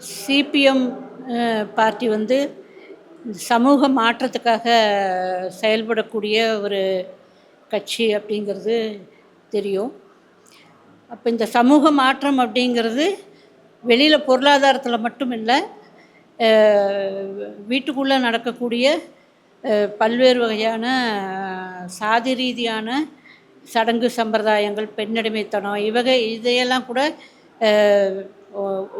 CPM party வந்து சமூக மாற்றத்துக்காக செயல்படக்கூடிய ஒரு கட்சி அப்படிங்கிறது தெரியும். அப்போ இந்த சமூக மாற்றம் அப்படிங்கிறது வெளியில் பொருளாதாரத்தில் மட்டும் இல்லை வீட்டுக்குள்ளே நடக்கக்கூடிய பல்வேறு வகையான சாதி ரீதியான சடங்கு சம்பிரதாயங்கள் பெண்ணடிமைத்தனம் இவகை இதையெல்லாம் கூட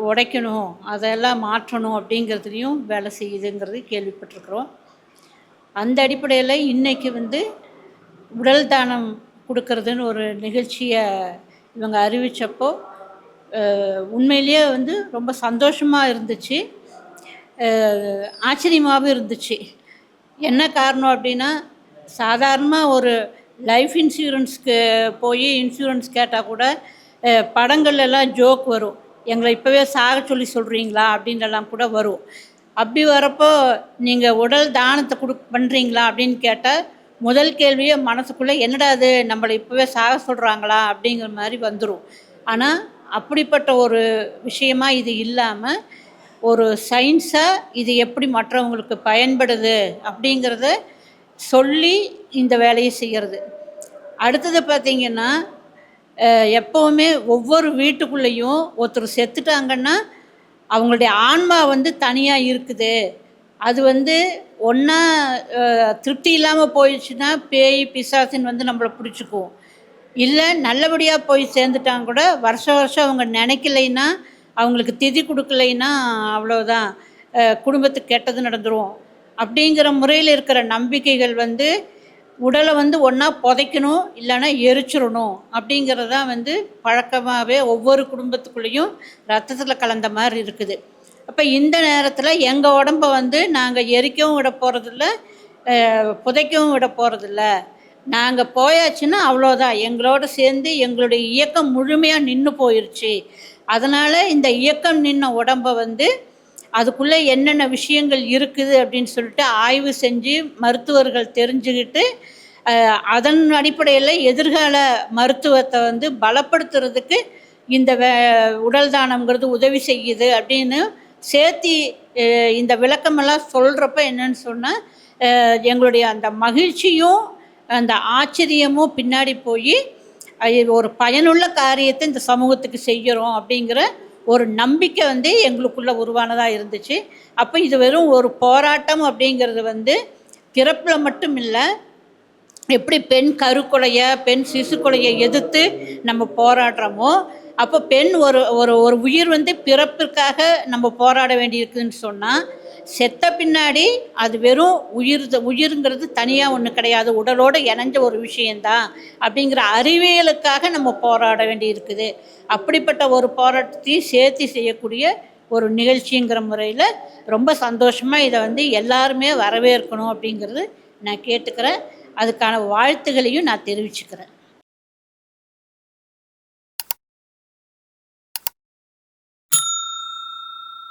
உடைக்கணும் அதெல்லாம் மாற்றணும் அப்படிங்கிறதுலையும் வேலை செய்யுதுங்கிறது கேள்விப்பட்டிருக்கிறோம். அந்த அடிப்படையில் இன்றைக்கி வந்து உடல் தானம் கொடுக்கறதுன்னு ஒரு நிகழ்ச்சியை இவங்க அறிவித்தப்போ உண்மையிலேயே வந்து ரொம்ப சந்தோஷமாக இருந்துச்சு. ஆச்சரியமாகவும் இருந்துச்சு. என்ன காரணம் அப்படின்னா சாதாரணமாக ஒரு லைஃப் இன்சூரன்ஸ்க்கு போய் இன்சூரன்ஸ் கேட்டால் கூட படங்கள்லாம் ஜோக் வரும். எங்களை இப்போவே சாக சொல்லி சொல்கிறீங்களா அப்படின்றலாம் கூட வரும். அப்படி வரப்போ நீங்கள் உடல் தானத்தை கொடு பண்ணுறீங்களா அப்படின்னு கேட்டால் முதல் கேள்வியே மனசுக்குள்ளே என்னடா அது நம்மளை இப்போவே சாக சொல்கிறாங்களா அப்படிங்கிற மாதிரி வந்துடும் ஆனால் அப்படிப்பட்ட ஒரு விஷயமா இது இல்லாமல் ஒரு சயின்ஸாக இது எப்படி மற்றவங்களுக்கு பயன்படுது அப்படிங்கிறத சொல்லி இந்த வேலையை செய்கிறது அடுத்தது பார்த்திங்கன்னா எப்போவுமே ஒவ்வொரு வீட்டுக்குள்ளேயும் ஒருத்தர் செத்துட்டாங்கன்னா அவங்களுடைய ஆன்மா வந்து தனியாக இருக்குது. அது வந்து ஒன்றா திருப்தி இல்லாமல் போயிடுச்சுன்னா பேய் பிசாசின்னு வந்து நம்மளை பிடிச்சிக்குவோம் இல்லை நல்லபடியாக போய் சேர்ந்துட்டாங்க கூட வருஷம் வருஷம் அவங்க நினைக்கலைன்னா அவங்களுக்கு திதி கொடுக்கலைன்னா அவ்வளோதான் குடும்பத்துக்கு கெட்டது நடந்துரும். அப்படிங்கிற முறையில் இருக்கிற நம்பிக்கைகள் வந்து உடலை வந்து ஒன்றா புதைக்கணும் இல்லைன்னா எரிச்சிடணும் அப்படிங்கிறது தான் வந்து பழக்கமாகவே ஒவ்வொரு குடும்பத்துக்குள்ளேயும் ரத்தத்தில் கலந்த மாதிரி இருக்குது. அப்போ இந்த நேரத்தில் எங்கள் உடம்ப வந்து நாங்கள் எரிக்கவும் விட போகிறதில்ல புதைக்கவும் விட போகிறதில்ல நாங்கள் போயாச்சுன்னா அவ்வளோதான் எங்களோட சேர்ந்து எங்களுடைய இயக்கம் முழுமையாக நின்று போயிடுச்சு அதனால் இந்த இயக்கம் நின்ன உடம்ப வந்து அதுக்குள்ளே என்னென்ன விஷயங்கள் இருக்குது அப்படின்னு சொல்லிட்டு ஆய்வு செஞ்சு மருத்துவர்கள் தெரிஞ்சுக்கிட்டு அதன் அடிப்படையில் எதிர்கால மருத்துவத்தை வந்து பலப்படுத்துறதுக்கு இந்த வே உடல் தானம்ங்கிறது உதவி செய்யுது அப்படின்னு சேர்த்தி இந்த விளக்கமெல்லாம் சொல்கிறப்ப என்னன்னு சொன்னால் எங்களுடைய அந்த மகிழ்ச்சியும் அந்த ஆச்சரியமும் பின்னாடி போய் அது ஒரு பயனுள்ள காரியத்தை இந்த சமூகத்துக்கு செய்கிறோம் அப்படிங்கிற ஒரு நம்பிக்கை வந்து எங்களுக்குள்ளே உருவானதாக இருந்துச்சு. அப்போ இது வெறும் ஒரு போராட்டம் அப்படிங்கிறது வந்து பிறப்பில் மட்டும் இல்லை எப்படி பெண் கருக்கொலையை பெண் சிசு கொலையை எதிர்த்து நம்ம போராடுறோமோ அப்போ பெண் ஒரு ஒரு ஒரு உயிர் வந்து பிறப்பிற்காக நம்ம போராட வேண்டியிருக்குன்னு சொன்னால் செத்த பின்னாடி அது வெறும் உயிர் உயிருங்கிறது தனியாக ஒன்று கிடையாது உடலோடு இணைஞ்ச ஒரு விஷயந்தான் அப்படிங்கிற அறிவியலுக்காக நம்ம போராட வேண்டியிருக்குது. அப்படிப்பட்ட ஒரு போராட்டத்தையும் சேர்த்து செய்யக்கூடிய ஒரு நிகழ்ச்சிங்கிற முறையில் ரொம்ப சந்தோஷமாக இதை வந்து எல்லாருமே வரவேற்கணும் அப்படிங்கிறது நான் கேட்டுக்கிறேன். அதுக்கான வாழ்த்துகளையும் நான் தெரிவிச்சுக்கிறேன்.